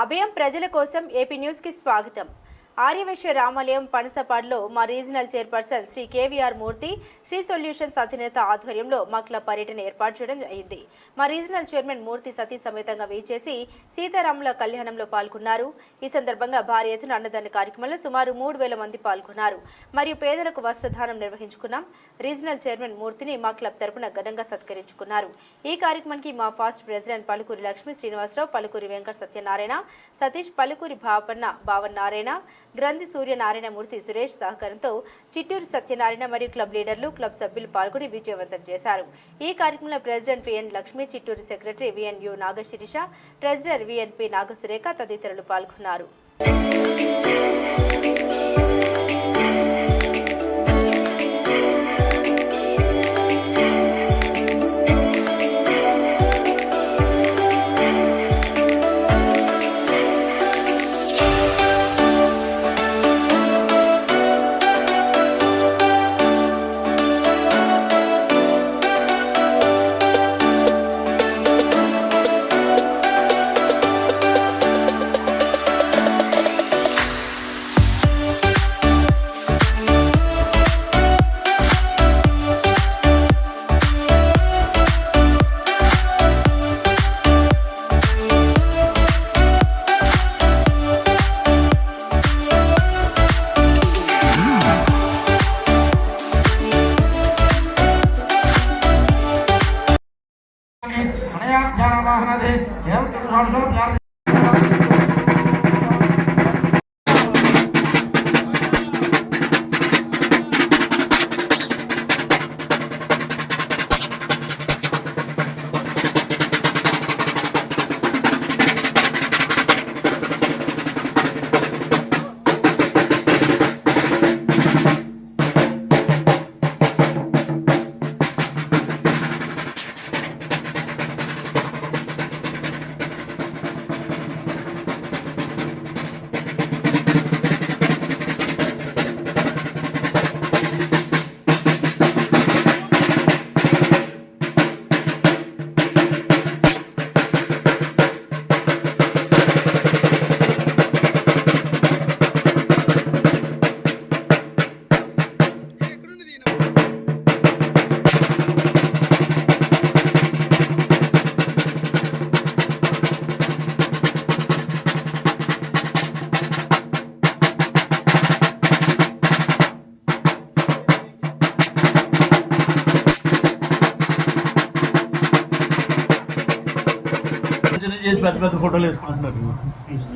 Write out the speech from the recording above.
అభయం ప్రజల కోసం ఏపీ న్యూస్కి స్వాగతం. ఆర్యవైశ్య రామాలయం పనసపాడులో మా regional chairperson Shri KVR Murthy Shri solutions అధినేత ఆధ్వర్యంలో మక్ల పర్యటన ఏర్పాటు చేయడం అయింది. మా రీజనల్ చైర్మన్ మూర్తి సతీ సమేతంగా వేచేసి సీతారాముల కళ్యాణంలో పాల్గొన్నారు. ఈ సందర్భంగా భారీ ఎత్తున అన్నదాన కార్యక్రమంలో సుమారు మూడు వేల మంది పాల్గొన్నారు. మరియు పేదలకు వస్త్రదానం నిర్వహించుకున్నాం. రీజనల్ చైర్మన్ మూర్తిని మా క్లబ్ తరపున ఘనంగా సత్కరించుకున్నారు. ఈ కార్యక్రమానికి మా ఫాస్ట్ ప్రెసిడెంట్ పలుకూరి లక్ష్మీ శ్రీనివాసరావు పలుకూరి వెంకట సత్యనారాయణ సతీష్ పలుకూరి భాపన్న భావన్ నారాయణ గ్రంథి సూర్యనారాయణమూర్తి సురేష్ సహకారంతో చిట్టూరు సత్యనారాయణ మరియు క్లబ్ లీడర్లు క్లబ్ సభ్యులు పాల్గొని విజయవంతం చేశారు. ఈ కార్యక్రమంలో president VN Lakshmi Chitturu secretary VN U Nagasirisha treasurer VNP Nagasurekha తదితరులు పాల్గొన్నారు. అనయాధ్యానవాహనదే ఏం చిన్న చేసి పెద్ద పెద్ద ఫోటోలు వేసుకుంటున్నారు